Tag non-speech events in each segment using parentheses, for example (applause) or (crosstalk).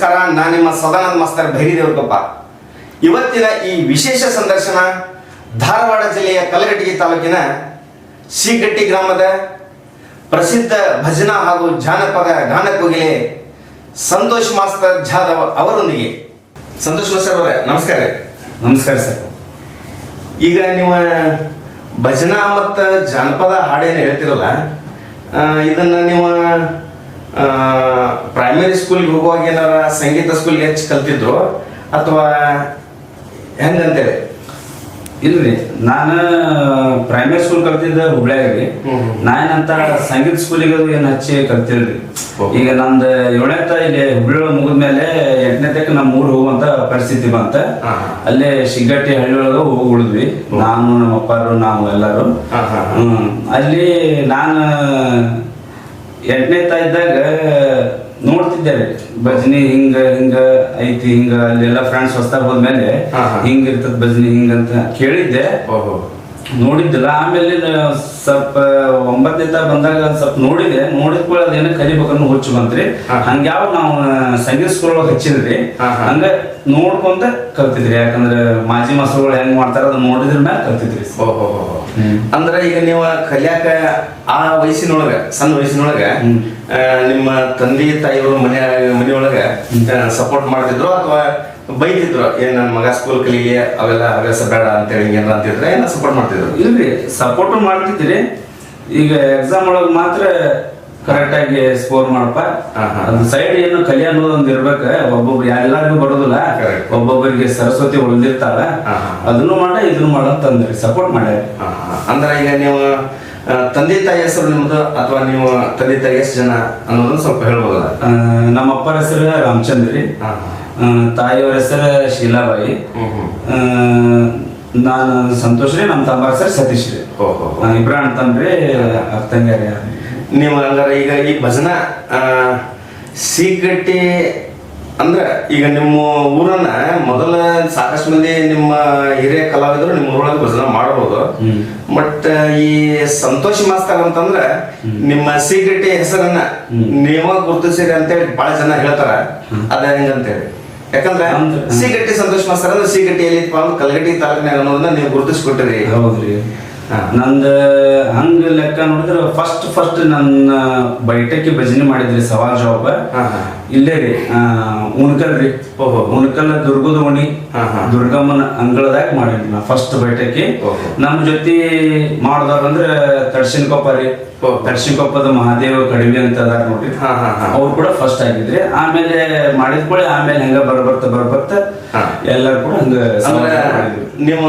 ನಮಸ್ಕಾರ ನಾನು ನಿಮ್ಮ ಸದಾನಂದ ಮಾಸ್ತರ್ ಭೈರಿದೇವರಪ್ಪ ಇವತ್ತಿನ ಈ ವಿಶೇಷ ಸಂದರ್ಶನ ಧಾರವಾಡ ಜಿಲ್ಲೆಯ ಕಲಘಟಗಿ ತಾಲೂಕಿನ ಶ್ರೀಗಟ್ಟಿ ಗ್ರಾಮದ ಪ್ರಸಿದ್ಧ ಭಜನಾ ಹಾಗೂ ಜಾನಪದ ಗಾನ ಕೋಗಿಲೆ ಸಂತೋಷ್ ಮಾಸ್ತರ್ ಜಾಧವ್ ಅವರೊಂದಿಗೆ. ಸಂತೋಷ್ ಮಾಸ್ತರ್ ಅವರೇ ನಮಸ್ಕಾರ. ನಮಸ್ಕಾರ ಸರ್. ಈಗ ನೀವು ಭಜನಾ ಮತ್ತು ಜಾನಪದ ಹಾಡೇನು ಹೇಳ್ತಿರಲ್ಲ ಇದನ್ನ ನೀವು ಪ್ರೈಮರಿ ಸ್ಕೂಲ್ಗೆ ಹೋಗುವಾಗ ಏನಾರ ಸಂಗೀತ ಸ್ಕೂಲ್ಗೆ ಹೆಚ್ಚು ಕಲ್ತಿದ್ರು ಅಥವಾ ಹೆಂಗಂತೇಳಿ ಇಲ್ರಿ ನಾನು ಪ್ರೈಮರಿ ಸ್ಕೂಲ್ ಕಲ್ತಿದ್ದ ಹುಬ್ಳಿಯಾಗಿ. ನಾನಂತ ಸಂಗೀತ ಸ್ಕೂಲಿಗೆ ಏನು ಹಚ್ಚಿ ಕಲ್ತಿಲ್ರಿ. ಈಗ ನಂದು ತ ಇಲ್ಲಿ ಹುಬ್ಳಿ ಮುಗಿದ್ಮೇಲೆ ಎಂಟನೇ ತಕ್ಕ ನಮ್ಮ ಊರು ಹೋಗುವಂತ ಪರಿಸ್ಥಿತಿ ಬಂತ. ಅಲ್ಲೇ ಶಿಗ್ಗಟ್ಟಿ ಹಳ್ಳಿ ಒಳಗೆ ಹೋಗಿ ಉಳಿದ್ವಿ. ನಾನು ನಮ್ಮ ಅಪ್ಪಾರು ನಾವು ಎಲ್ಲರೂ. ಅಲ್ಲಿ ನಾನು ಎಂಟನೇ ಇದ್ದಾಗ ನೋಡ್ತಿದ್ದೆ ಭಜನಿ ಹಿಂಗ ಹಿಂಗ ಐತಿ ಹಿಂಗ ಅಲ್ಲೆಲ್ಲ ಫ್ರೆಂಡ್ಸ್ ಹೊಸ್ತಾಗ ಹೋದ್ಮೇಲೆ. ಹಿಂಗ ಇರ್ತದ ಭಜನಿ ಹಿಂಗಂತ ಕೇಳಿದ್ದೆ. ಓಹೋ ನೋಡಿದ್ದಿಲ್ಲ. ಆಮೇಲೆ ಸ್ವಲ್ಪ ಒಂಬತ್ತನೇ ಬಂದಾಗ ಸ್ವಲ್ಪ ನೋಡಿದೆ. ನೋಡಿದ ಕೂಡ ಅದೇನೋ ಕಲಿಬೇಕನ್ನು ಹುಚ್ಚು ಬಂತ್ರಿ. ಹಂಗ್ಯಾವ ನಾವು ಸಂಗೀತ ಸ್ಕೂಲ್ ಒಳಗೆ ಹಚ್ಚಿದ್ರಿ. ಹಂಗ ನೋಡ್ಕೊಂತ ಕಲ್ತಿದ್ರಿ. ಯಾಕಂದ್ರೆ ಮಾಜಿ ಮಾಸ್ತರ್ಗಳು ಹೆಂಗ್ ಮಾಡ್ತಾರ ಅದನ್ನ ನೋಡಿದ್ರ ಮ್ಯಾಲ ಕಲ್ತಿದ್ರಿ. ಓಹೋ. ಅಂದ್ರೆ ಈಗ ನೀವು ಕಲಿಯಾಕ ಆ ವಯಸ್ಸಿನೊಳಗ ಸಣ್ಣ ವಯಸ್ಸಿನೊಳಗ ನಿಮ್ಮ ತಂದೆ ತಾಯಿಯವರು ಮನೆ ಮನೆಯೊಳಗ ಸಪೋರ್ಟ್ ಮಾಡ್ತಿದ್ರು ಅಥವಾ ಬೈತಿದ್ರು ಏನ್ ನನ್ನ ಮಗ ಸ್ಕೂಲ್ ಕಲಿಗೆ ಅವೆಲ್ಲ ಹವ್ಯಾಸ ಬೇಡ ಅಂತೇಳಿ ಏನಾರ ಅಂತಿದ್ರೆ ಏನ ಸಪೋರ್ಟ್ ಮಾಡ್ತಿದ್ರು? ಇಲ್ರಿ ಸಪೋರ್ಟ್ ಮಾಡ್ತಿದ್ರಿ. ಈಗ ಎಕ್ಸಾಮ್ ಒಳಗ್ ಮಾತ್ರ ಕರೆಕ್ಟ್ ಆಗಿ ಸ್ಕೋರ್ ಮಾಡಪ್ಪ. ಹಾ, ಹಾ. ಅದು ಸೈಡ್ ಏನು ಕಲಿ ಅನ್ನೋದು ಒಂದ್ ಇರ್ಬೇಕ ಒಬ್ಬೊಬ್ರು ಎಲ್ಲಾರ್ಗು ಬರೋದಿಲ್ಲ. ಒಬ್ಬೊಬ್ಬರಿಗೆ ಸರಸ್ವತಿ ಉಳಿದಿರ್ತಾರ. ಅದನ್ನು ಮಾಡ ಇದನ್ನು ಮಾಡ ತಂದ್ರಿ ಸಪೋರ್ಟ್ ಮಾಡ್ಯಾರ. ಅಂದ್ರ ಅಂದ್ರೆ ಈಗ ನೀವು ತಂದೆ ತಾಯಿ ಹೆಸರು ನಿಮ್ದು ಅಥವಾ ನೀವು ತಂದೆ ತಾಯಿ ಎಷ್ಟು ಜನ ಅನ್ನೋದನ್ನ ಸ್ವಲ್ಪ ಹೇಳ್ಬೋದಲ್ಲ? ಆ, ನಮ್ಮ ಅಪ್ಪರ ಹೆಸರು ರಾಮಚಂದ್ರ. ತಾಯಿಯವ್ರ ಹೆಸರು ಶೀಲಾಬಾಯಿ. ನಾನು ಸಂತೋಷ್ ರೀ ನಮ್ಮ ತಮ್ಮ ಹೆಸರು ಸತೀಶ್ ರೀ ಇಬ್ರ ಅಣ್ತಂದ್ರಿ ಅರ್ಥಂಗಾರಿ ನೀವು ಹಂಗಾರೆ ಈಗ ಈ ಭಜನಾ ಆ, ಸೀಗಟ್ಟಿ ಅಂದ್ರೆ ಈಗ ನಿಮ್ಮ ಊರನ್ನ ಮೊದಲ ಸಾಕಷ್ಟು ಮಂದಿ ನಿಮ್ಮ ಹಿರಿಯ ಕಲಾವಿದರು ನಿಮ್ಮ ಊರೊಳಗೆ ಭಜನಾ ಮಾಡಬಹುದು. ಬಟ್ ಈ ಸಂತೋಷ್ ಮಾಸ್ತಾರ ಅಂತಂದ್ರೆ ನಿಮ್ಮ ಸೀಕ್ರೆಟ್ ಹೆಸರನ್ನ ನೀವ ಗುರುತಿಸಿರಿ ಅಂತೇಳಿ ಬಹಳ ಜನ ಹೇಳ್ತಾರ. ಅದ ಹೆಂಗಂತೇಳಿ ಯಾಕಂದ್ರೆ ಸೀಕ್ರೆಟ್ ಸೀಗಟ್ಟಿ ಸಂತೋಷ್ ಮಾಸ್ತರ್ ಅಂದ್ರೆ ಸೀಗಟ್ಟಿ ಎಲ್ಲಿ ಕಲಗಟ್ಟಿ ತಾಲೂಕಿನಾಗ ಅನ್ನೋದನ್ನ ನೀವು ಗುರುತಿಸ್ಕೊಟ್ಟಿರಿ. ಹೌದ್ರಿ. ನಂದ ಹಂಗ ಲೆಕ್ಕ ನೋಡಿದ್ರೆ ಫಸ್ಟ್ ಫಸ್ಟ್ ನನ್ನ ಬೈಟಕ್ಕೆ ಭಜನೆ ಮಾಡಿದ್ರಿ ಸವಾಲ್ ಜಾಬ್. ಇಲ್ಲೇ ರೀ ಉಣಕಲ್ ರೀ ಓಹೋ. ಉಣ್ಕಲ್ ದುರ್ಗದ ಓಣಿ. ದುರ್ಗಮ್ಮನ ಅಂಗಳದಾಗ ಮಾಡಿದ್ವಿ ನಾ ಫಸ್ಟ್ ಬೈಟಕ್ಕೆ. ನಮ್ಮ ಜೊತೆ ಮಾಡ್ದವ್ರಂದ್ರ ತಡ್ಸಿನ ಕೊಪ್ಪ ರೀ ಓಹೋ. ತಡ್ಸಿನ ಕೊಪ್ಪದ ಮಹಾದೇವ ಕಡಿಮೆ ಅಂತ ಅದಾರ ನೋಡ್ರಿ ಹಾ, ಹಾ, ಹಾ. ಅವ್ರು ಕೂಡ ಫಸ್ಟ್ ಆಗಿದ್ರಿ ಆಮೇಲೆ ಮಾಡಿದ ಕೂಡ ಆಮೇಲೆ ಹೆಂಗ ಬರ್ಬರ್ತ ಬರ್ಬರ್ತ. ಎಲ್ಲರೂ ಕೂಡ ಹಂಗ ನೀವು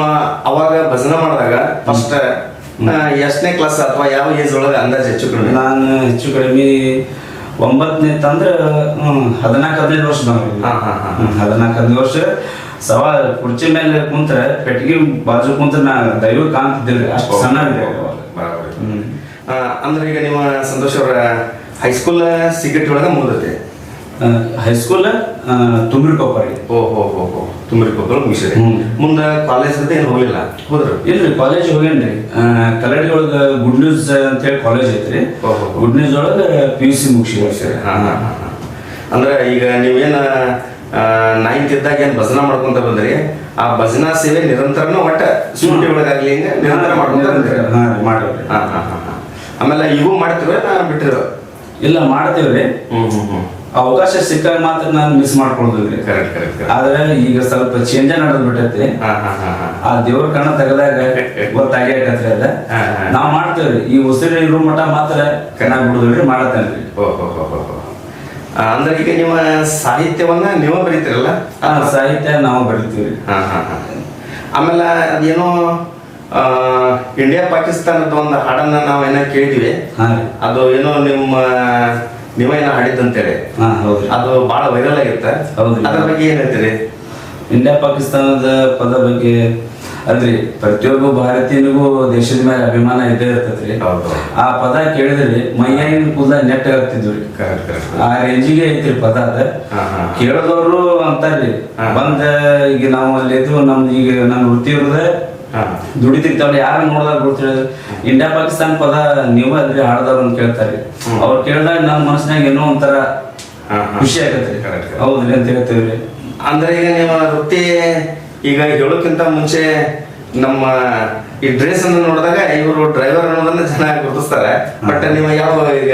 ಅವಾಗ ಭಜನೆ ಮಾಡಿದಾಗ ಫಸ್ಟ್ ಎಷ್ಟನೇ ಕ್ಲಾಸ್ ಅಥವಾ ಯಾವ ಏಜ್ ಒಳಗೆ ಅಂದಾಜು ಹೆಚ್ಚು ಕಡಿಮೆ ನಾನು ಹೆಚ್ಚು ಕಡಿಮೆ ಒಂಬತ್ತನೇ ತಂದ್ರ ಹದಿನಾಲ್ಕು ಹದಿನೈದು ವರ್ಷ ಹಾ. ಹದಿನಾಲ್ಕು ಹದಿನೈದು ವರ್ಷ. ಸವಾ ಕುರ್ಚಿ ಮೇಲೆ ಕುಂತ್ರ ಪೆಟ್ಟಿಗೆ ಬಾಜು ಕುಂತ್ರ ನಾ ದೈವ ಕಾಣ್ತಿದ್ದಿಲ್ರಿ. ಅಷ್ಟು ಸಣ್ಣ ಅಂದ್ರೆ ಈಗ ನಿಮ್ಮ ಸಂತೋಷ್ ಅವರ ಹೈಸ್ಕೂಲ್ ಸಿಗಟ್ ಒಳಗೆ ಮುಗಿದೈತಿ. ಹೈಸ್ಕೂಲ್ ಆ, ತುಮ್ರಿ ಕೊಪ್ಪ ರೀ ಓ ಹೋ ಹೋ ಹೋ. ಮುಗಿಸಿರಿ ಹ್ಮ್. ಮುಂದೆ ಕಾಲೇಜ್ ಅಂತ ಏನು ಹೋಗಲಿಲ್ಲ? ಹೋದ್ರು? ಇಲ್ರಿ ಕಾಲೇಜ್ ಹೋಗೇನ್ರಿ ಕಲಡಿ ಒಳಗ ಗುಡ್ ನ್ಯೂಸ್ ಅಂತ ಹೇಳಿ ಕಾಲೇಜ್ ಐತ್ರಿ. ಗುಡ್ ನ್ಯೂಸ್ ಒಳಗ ಪಿ ಯು ಸಿ ಮುಗಿಸಿ ಸರ್ ಹಾ, ಹಾ, ಹಾ. ಅಂದ್ರೆ ಈಗ ನೀವೇನ ನೈನ್ತ್ ಇದ್ದಾಗ ಏನ್ ಭಜನ ಮಾಡ್ಕೊಂತ ಬಂದ್ರಿ? ಆ ಭಜನಾ ಸೇವೆ ನಿರಂತರನ ಒಟ್ಟ ಸೂಟಿ ಒಳಗಾಗ್ಲಿ ಹಿಂಗ? ನಿರಂತರ ಮಾಡ್ಕೊಂತ ಬಂದ್ರಿ? ಹಾ ಮಾಡ್ರಿ ಹಾ, ಹಾ. ಆಮೇಲೆ ಇವು ಮಾಡ್ತಿರೋ ಬಿಟ್ಟಿರೋ ಇಲ್ಲ ಮಾಡ್ತೇವ್ರಿ. ಹ್ಮ್ ಹ್ಮ್ ಹ್ಮ್. ಅವಕಾಶ ಸಿಕ್ಕಾಗ ಮಾತ್ರ ನಾನು ಮಿಸ್ ಮಾಡ್ಕೊಳ್ದಿಲ್ರಿ ಕರೆಕ್ಟ್ ಕರೆಕ್ಟ್ ಆದ್ರೆ ಈಗ ಸ್ವಲ್ಪ ಚೇಂಜ್ ನಡೆದ್ ಬಿಟ್ಟೈತಿ. ಹಾ ಹಾ ಹಾ ಹಾ. ಆ ದೇವ್ರ ಕಣ್ಣ ತೆಗೆದಾಗ (laughs) ಗೊತ್ತಾಗ್ಯಾಕತ್ರಿ ಆಕತ್ರಿ ಅದ. ನಾವ್ ಮಾಡ್ತೇವ್ರಿ. ಈ ಉಸಿರು ಇರೋ ಮಠ ಮಾತ್ರ ಕಣ್ಣಾಗ್ ಬಿಡುದ್ರಿ ಮಾಡತ್ತೇನ್ರಿ. ಅಂದ್ರೆ ಈಗ ನಿಮ್ಮ ಸಾಹಿತ್ಯವನ್ನ ನೀವ ಬರೀತಿರಲ್ಲ? ಸಾಹಿತ್ಯ ನಾವು ಬರೀತೀವಿ ಹಾ ಹಾ ಹಾ. ಆಮೇಲೆ ಅದೇನೋ ಇಂಡಿಯಾ ಪಾಕಿಸ್ತಾನದ ಒಂದು ಹಾಡನ್ನ ನಾವು ಏನೋ ಕೇಳಿದ್ವಿ ಅದು ಏನೋ ನಿಮ್ಮ ನೀವೇನೋ ಹಾಡಿದ್ದಂತೇಳಿ ಹಾ ಹೌದ್ರಿ ಅದು ಬಹಳ ವೈರಲ್ ಆಗಿರುತ್ತೆ ಹೌದ್ರಿ. ಅದ್ರ ಬಗ್ಗೆ ಏನ್ ಹೇಳ್ತೀರಿ ಇಂಡಿಯಾ ಪಾಕಿಸ್ತಾನದ ಪದ ಬಗ್ಗೆ ಅದ್ರಿ ಪ್ರತಿಯೊಬ್ಬ ಭಾರತೀಯನಿಗೂ ದೇಶದ ಮೇಲೆ ಅಭಿಮಾನ ಇದ್ದೇ ಇರ್ತೈತ್ರಿ ಹೌದು. ಆ ಪದ ಕೇಳಿದ್ರಿ ಮೈಯಾಗಿನ ಕೂದಲ ನೆಟ್ಟ ಆಗ್ತಿದ್ವಿ ಕರೆಕ್ಟ್ ಕರೆಕ್ಟ್ ಆ ರೇಂಜಿಗೆ ಐತ್ರಿ ಪದ ಅದ ಹಾ, ಹಾ. ಕೇಳಿದವರು ಅಂತಾರ್ರಿ. ಬಂದ ಈಗ ನಾವು ಅಲ್ಲಿ ಇದ್ವು ನಮ್ದು ಈಗ ನಮ್ ವೃತ್ತಿ ಇರೋದೇ ದುಡಿತಿರ್ತಾವ್ರಿ ಯಾರು ನೋಡಿದಾಗ ಗೊತ್ತಿರೋದು? ಇಂಡಿಯಾ ಪಾಕಿಸ್ತಾನ ಪದ ನೀವು ಅದ್ರಿ ಹಾಡ್ದವ್ರು ಅಂತ ಕೇಳ್ತಾರೆ. ಅವ್ರ ಕೇಳಿದಾಗ ನಮ್ಮ ಮನಸ್ಸಿನಾಗ ಏನೋ ಒಂಥರ. ಖುಷಿ ಆಗತ್ತೆ. ಹೌದ್ರಿ ಅಂತ ಹೇಳ್ತೇವ್ರಿ. ಅಂದ್ರೆ ಈಗ ನೀವು ವೃತ್ತಿ ಈಗ ಹೇಳೋಕ್ಕಿಂತ ಮುಂಚೆ ನಮ್ಮ ಈ ಡ್ರೆಸ್ ಅನ್ನು ನೋಡಿದಾಗ ಇವರು ಡ್ರೈವರ್ ಅನ್ನೋದನ್ನ ಚೆನ್ನಾಗಿ ಗುರುತಿಸ್ತಾರೆ. ಬಟ್ ನೀವು ಯಾವ ಈಗ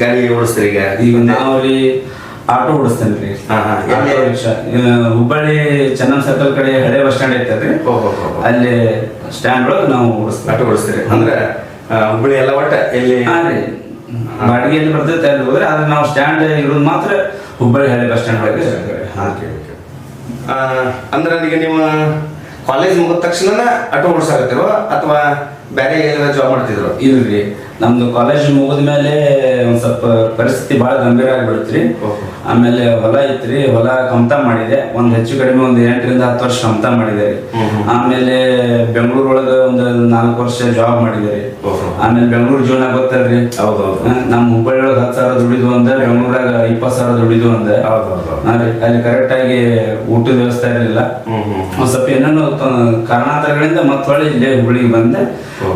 ಗಾಡಿ ಓಡಿಸ್ತೀರಿ ಈಗ? ಈಗ ನಾವ್ರಿ ಆಟೋ ಓಡಿಸ್ತೇನೆ ರೀ ಹುಬ್ಬಳ್ಳಿ ಚೆನ್ನಂ ಸರ್ಕಲ್ ಕಡೆ ಹಳೆ ಬಸ್ ಸ್ಟ್ಯಾಂಡ್ ಐತಲ್ರಿ. ಅಲ್ಲಿ ಸ್ಟ್ಯಾಂಡ್ ಒಳಗೆ ನಾವು ಓಡಿಸ್ತೇವೆ. ಆಟೋ ಓಡಿಸ್ತೀರಿ. ಅಂದ್ರೆ ಹುಬ್ಬಳ್ಳಿ ಎಲ್ಲ ಒಟ್ಟ ಎಲ್ಲಿ ಹಾ ರೀ. ಬಾಡಿಗೆ ಎಲ್ಲಿ ಬರ್ತೈತೆ ಅಲ್ಲಿ ಹೋದ್ರೆ ಆದ್ರೆ ನಾವು ಸ್ಟ್ಯಾಂಡ್ ಇರೋದು ಮಾತ್ರ ಹುಬ್ಬಳ್ಳಿ ಹಳೆ ಬಸ್ ಸ್ಟ್ಯಾಂಡ್ ಒಳಗೆ. ಅಂದ್ರೆ ಈಗ ನೀವು ಕಾಲೇಜ್ ಮುಗಿದ ತಕ್ಷಣ ಆಟೋ ಓಡಿಸಾಕತ್ತಿರೋ ಅಥವಾ ಬೇರೆ ಏನಾರ ಜಾಬ್ ಮಾಡ್ತಿದ್ರು? ಇಲ್ರಿ ನಮ್ದು ಕಾಲೇಜ್ ಮುಗಿದ ಮೇಲೆ ಒಂದ್ ಸ್ವಲ್ಪ ಪರಿಸ್ಥಿತಿ ಬಹಳ ಗಂಭೀರ ಆಗಿಬಿಡುತ್ತೆ ಓಹೋ. ಆಮೇಲೆ ಹೊಲ ಐತ್ರಿ ಹೊಲ ಕಮತ ಮಾಡಿದೆ. ಒಂದ್ ಹೆಚ್ಚು ಕಡಿಮೆ ಒಂದ್ ಎಂಟರಿಂದ ಹತ್ತು ವರ್ಷ ಕಮತ ಮಾಡಿದೆ ಆಮೇಲೆ ಬೆಂಗಳೂರು ಒಳಗ ಒಂದು ನಾಲ್ಕು ವರ್ಷ ಜಾಬ್ ಮಾಡಿದೆ ರೀ. ಆಮೇಲೆ ಬೆಂಗಳೂರು ಜೀವನ ಗೊತ್ತಲ್ರಿ? ಹೌದೌದು ನಮ್ ನಮ್ಮ ಹುಬ್ಬಳ್ಳಿ ಒಳಗ ಹತ್ತು ಸಾವಿರ ದುಡಿದು ಅಂದ ಬೆಂಗಳೂರಾಗ ಇಪ್ಪತ್ತು ಸಾವಿರ ದುಡಿದು ಅಂದ. ಹೌದೌದು ಹಾ ರೀ, ಅಲ್ಲಿ ಕರೆಕ್ಟ್ ಆಗಿ ಊಟದ ವ್ಯವಸ್ಥೆ ಇರಲಿಲ್ಲ. ಒಂದ್ ಸ್ವಲ್ಪ ಏನೇನೋ ಕಾರಣಾಂತರಗಳಿಂದ ಮತ್ತ ಹೊಳ್ಳಿ ಇಲ್ಲೇ ಹುಬ್ಳಿಗೆ ಬಂದೆ.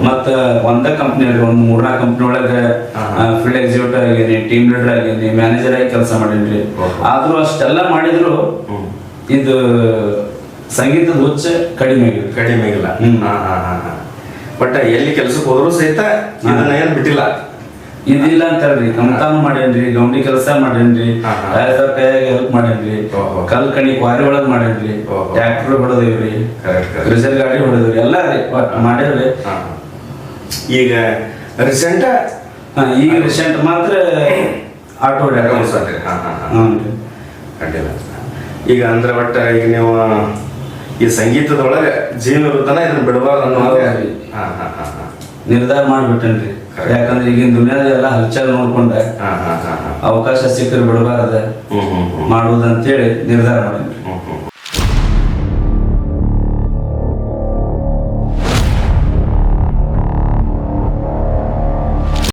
ಮತ್ತ ಒಂದ ಕಂಪ್ನಿ ಒಂದ್ ಮೂರ್ನಾಲ್ಕು ಕಂಪ್ನಿ ಒಳಗ. ಫೀಲ್ಡ್ ಎಕ್ಸಿಕ್ಯೂಟಿವ್ ಆಗಿದ್ದೀನಿ ಟೀಮ್ ಲೀಡರ್ ಆಗಿದ್ದೀನಿ ಮ್ಯಾನೇಜರ್ ಆಗಿ ಕೆಲಸ ಮಾಡೀನಿ ಆದ್ರೂ ಅಷ್ಟೆಲ್ಲ ಮಾಡಿದ್ರು ಇದು ಸಂಗೀತದ ಹುಚ್ಚ ಕಡಿಮೆ ಕಡಿಮೆ ಇಲ್ಲ ಬಟ್ ಎಲ್ಲಿ ಕೆಲಸಕ್ಕೆ ಹೋದ್ರು ಸಹಿತ ಇದನ್ನ ಏನ್ ಬಿಟ್ಟಿಲ್ಲ. ಇದಿಲ್ಲ ಅಂತಾರ್ರಿ ಕಮತಾನು ಮಾಡೇನ್ರಿ ಗೌಂಡಿ ಕೆಲಸ ಮಾಡೇನ್ರಿ ಕೈಯಾಗ ಹೆಲ್ಪ್ ಮಾಡೇನ್ರಿ. ಕಲ್ ಕಣಿ ಕ್ವಾರಿ ಒಳಗ್ ಮಾಡೇನ್ರಿ ಟ್ರಾಕ್ಟರ್ ಟ್ರ್ಯಾಕ್ಟರ್ ಹೊಡೆದೇವ್ರಿ correct. ಗಾಡಿ ಹೊಡೆದೇವ್ರಿ ಎಲ್ಲ ಮಾಡೇವ್ರಿ. ಈಗ ರೀಸೆಂಟ್ ಈಗ ರೀಸೆಂಟ್ ಮಾತ್ರ ಆಟೋ ಹಾ ಹಾಂ ಹಾಂ. ರೀ ಅಡ್ಡಿಲ್ಲ ಈಗ ಅಂದ್ರೆ ಒಟ್ಟ ಈಗ ನೀವು ಈ ಸಂಗೀತದೊಳಗೆ ಜೀವ ಇರುತ್ತಾನ ಇದನ್ನ ಬಿಡಬಾರ್ದು ಅನ್ನೋ ಹಾಗೆ- ಹಾಂ ಹಾಂ ಹಾಂ ಹಾ ಹಾ. ನಿರ್ಧಾರ ಮಾಡ್ಬಿಟ್ಟೇನ್ರಿ. ಯಾಕಂದ್ರೆ ಈಗಿನ ದುನಿಯಾದ ಎಲ್ಲ ಹಲ್ಚಲ್ ನೋಡ್ಕೊಂಡೆ ಹಾ ಹಾ ಹಾ ಹಾ. ಅವಕಾಶ ಸಿಕ್ಕರೆ ಬಿಡಬಾರದ ಮಾಡುವುದಂತೇಳಿ ನಿರ್ಧಾರ ಮಾಡೇನ್ರಿ